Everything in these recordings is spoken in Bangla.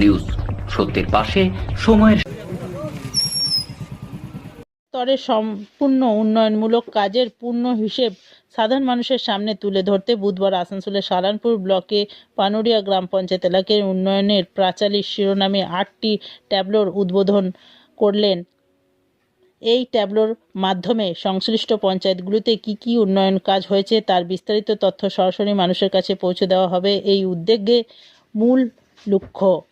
নিউজ। সত্যের পাশে সময়ের স্তরে সম্পূর্ণ উন্নয়নমূলক কাজের পূর্ণ হিসেব সাধারণ মানুষের সামনে তুলে ধরতে বুধবার আসানসোলের সালানপুর ব্লকে পানুরিয়া গ্রাম পঞ্চায়েত এলাকার উন্নয়নের প্রাচালী শিরোনামে আটটি ট্যাবলোর উদ্বোধন করলেন। এই ট্যাবলোর মাধ্যমে সংশ্লিষ্ট পঞ্চায়েতগুলিতে কি কি উন্নয়ন কাজ হয়েছে তার বিস্তারিত তথ্য সরাসরি মানুষের কাছে পৌঁছে দেওয়া হবে। এই উদ্যোগে মূল লক্ষ্য।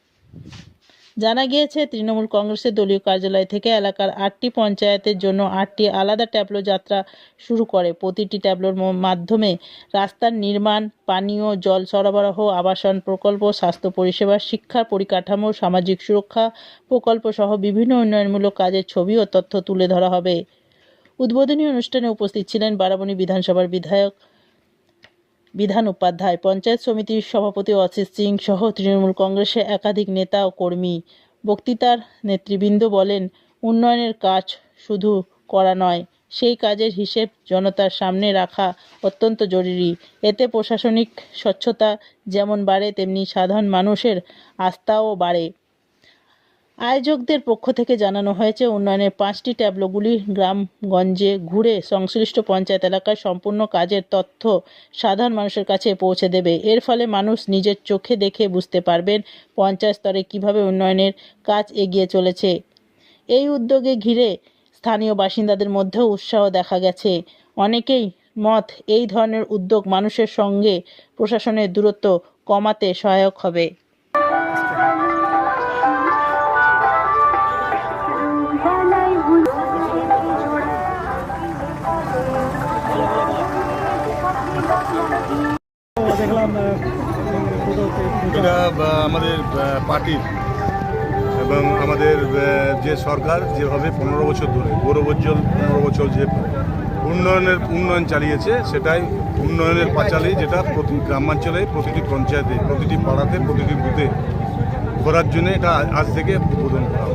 জানা গিয়েছে, তৃণমূল কংগ্রেসের দলীয় কার্যালয় থেকে এলাকার আটটি পঞ্চায়েতের জন্য আটটি আলাদা ট্যাবলো যাত্রা শুরু করে। প্রতিটি ট্যাবলোর মাধ্যমে রাস্তার নির্মাণ, পানীয়, জল সরবরাহ, আবাসন প্রকল্প, স্বাস্থ্য পরিষেবা, শিক্ষার পরিকাঠামো, সামাজিক সুরক্ষা প্রকল্প সহ বিভিন্ন উন্নয়নমূলক কাজের ছবি ও তথ্য তুলে ধরা হবে। উদ্বোধনী অনুষ্ঠানে উপস্থিত ছিলেন বারাবণী বিধানসভার বিধায়ক বিধান উপাধ্যায়, পঞ্চায়েত সমিতির সভাপতি অসিত সিং সহ তৃণমূল কংগ্রেসের একাধিক নেতা ও কর্মী বক্তৃতার নেতৃবৃন্দ বলেন, উন্নয়নের কাজ শুধু করা নয়, সেই কাজের হিসেব জনতার সামনে রাখা অত্যন্ত জরুরি। এতে প্রশাসনিক স্বচ্ছতা যেমন বাড়ে, তেমনি সাধারণ মানুষের আস্থাও বাড়ে। আয়োজকদের পক্ষ থেকে জানানো হয়েছে, উন্নয়নের পাঁচটি ট্যাবলোগুলি গ্রামগঞ্জে ঘুরে সংশ্লিষ্ট পঞ্চায়েত এলাকায় সম্পূর্ণ কাজের তথ্য সাধারণ মানুষের কাছে পৌঁছে দেবে। এর ফলে মানুষ নিজের চোখে দেখে বুঝতে পারবেন পঞ্চায়েত স্তরে কীভাবে উন্নয়নের কাজ এগিয়ে চলেছে। এই উদ্যোগে ঘিরে স্থানীয় বাসিন্দাদের মধ্যেও উৎসাহ দেখা গেছে। অনেকেই মত, এই ধরনের উদ্যোগ মানুষের সঙ্গে প্রশাসনের দূরত্ব কমাতে সহায়ক হবে। এটা আমাদের পার্টির এবং আমাদের যে সরকার যেভাবে পনেরো বছর ধরে গৌরবোজ্জ্বল পনেরো বছর যে উন্নয়নের উন্নয়ন চালিয়েছে সেটাই উন্নয়নের পাঁচালী যেটা প্রতি গ্রামাঞ্চলে প্রতিটি পঞ্চায়েতে প্রতিটি পাড়াতে প্রতিটি বুথে ঘোরার জন্য এটা আজ- থেকে উদ্বোধন করা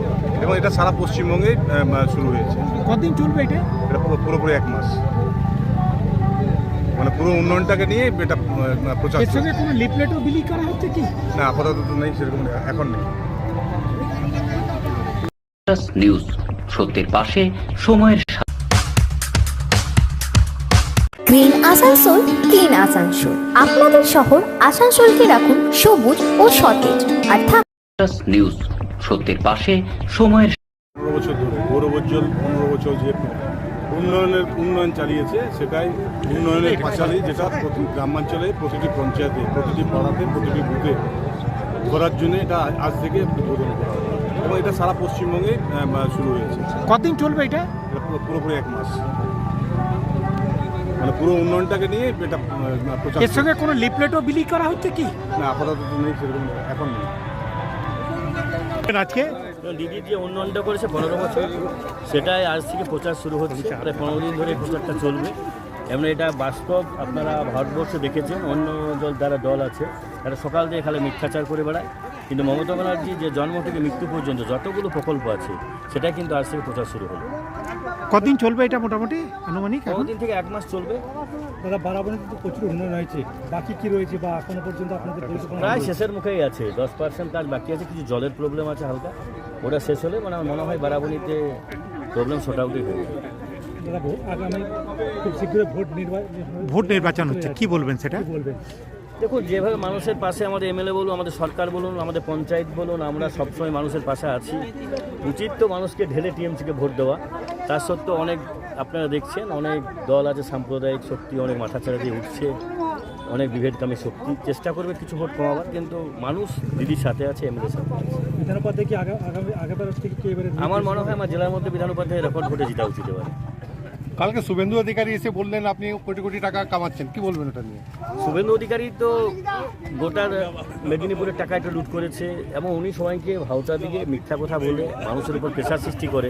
এবং এটা সারা পশ্চিমবঙ্গে শুরু হয়েছে। কতদিন চলবে এটা? এটা পুরোপুরি এক মাস। মানে পুরো উন্নয়নটাকে নিয়ে এটা প্রচার এর সঙ্গে কোনো লিফলেটও বিলি করা হচ্ছে কি? না আপাতত তো নেই সেরকম এখন নেই। নিউজ সত্যের পাশে সময়ের গ্রিন আসানসোল ক্লিন আসানসোল। আপনাদের শহর আসানসোলকে রাখুন সবুজ ও সতেজ। আর থাক নিউজ সত্যের পাশে সময়ের পনেরো বছর ধরে গৌরবোজ্জ্বল পনেরো বছর যে উন্নয়নের উন্নয়ন চালিয়েছে সেটাই উন্নয়নের পাঁচালী যেটা প্রতি গ্রামাঞ্চলে প্রতিটি পঞ্চায়েতে প্রতিটি পাড়াতে প্রতিটি বুথে করার জন্য এটা আজ থেকে উদ্বোধন করা এবং এটা সারা পশ্চিমবঙ্গে শুরু হয়েছে। কতদিন চলবে এটা? এটা পুরোপুরি এক মাস। মানে পুরো উন্নয়নটাকে নিয়ে এটা এর সঙ্গে কোনো লিপলেটও বিলি করা হচ্ছে কি? না আপাতত নেই সেরকম এখন নেই। আজকে দিদি যে উন্নয়নটা করেছে পনেরো বছর, সেটাই আজ থেকে প্রচার শুরু হচ্ছে। প্রায় পনেরো দিন ধরে প্রচারটা চলবে। এমন এটা বাস্তব, আপনারা ভারতবর্ষে দেখেছেন, অন্য দল যারা দল আছে, তারা সকাল থেকে খালি মিথ্যাচার করে বেড়ায়। কিন্তু মমতা ব্যানার্জি যে জন্ম থেকে মৃত্যু পর্যন্ত যতগুলো প্রকল্প আছে সেটা কিন্তু আজ থেকে প্রচার শুরু হলো। কতদিন চলবে এটা মোটামুটি আনুমানিক দিন থেকে এক মাস চলবে। দাদা বারাবণীতে তো প্রচুর উন্নয়ন হয়েছে। বাকি কি রয়েছে বা এখনও পর্যন্ত আপনাদের প্রায় শেষের মুখেই আছে। দশ পার্সেন্ট কাজ বাকি আছে কিছু জলের প্রবলেম আছে হালকা। ওটা শেষ হলে মানে আমার মনে হয় বারাবণীতে প্রবলেম শর্ট আউটই হয়ে যাবে। ভোট আগামী খুব শীঘ্রই ভোট নির্বাচন ভোট নির্বাচন হচ্ছে। কি বলবেন সেটা? বলবেন? দেখুন যেভাবে মানুষের পাশে আমাদের এমএলএ বলুন আমাদের সরকার বলুন আমাদের পঞ্চায়েত বলুন আমরা সবসময় মানুষের পাশে আছি। উচিত তো মানুষকে ঢেলে টিএমসিকে ভোট দেওয়া। তার সত্ত্বেও অনেক আপনারা দেখছেন অনেক দল আছে সাম্প্রদায়িক শক্তি অনেক মাথাচাড়া দিয়ে উঠছে অনেক বিভেদকামী শক্তি। চেষ্টা করবে কিছু ভোট কমাবার কিন্তু মানুষ দিদির সাথে আছে এমএলএ সাথে আমার মনে হয় আমার জেলার মধ্যে বিধান উপাধ্যায় রেকর্ড ভোটে জিতা উচিত এবার। কালকে শুভেন্দু অধিকারী এসে বললেন আপনি কোটি কোটি টাকা কামাচ্ছেন। কি বলবেন ওটা নিয়ে? শুভেন্দু অধিকারী তো গোটা মেদিনীপুরের টাকা একটা লুট করেছে এবং উনি সবাইকে ভাউচার দিয়ে মিথ্যা কথা বলে মানুষের উপর প্রেশার সৃষ্টি করে।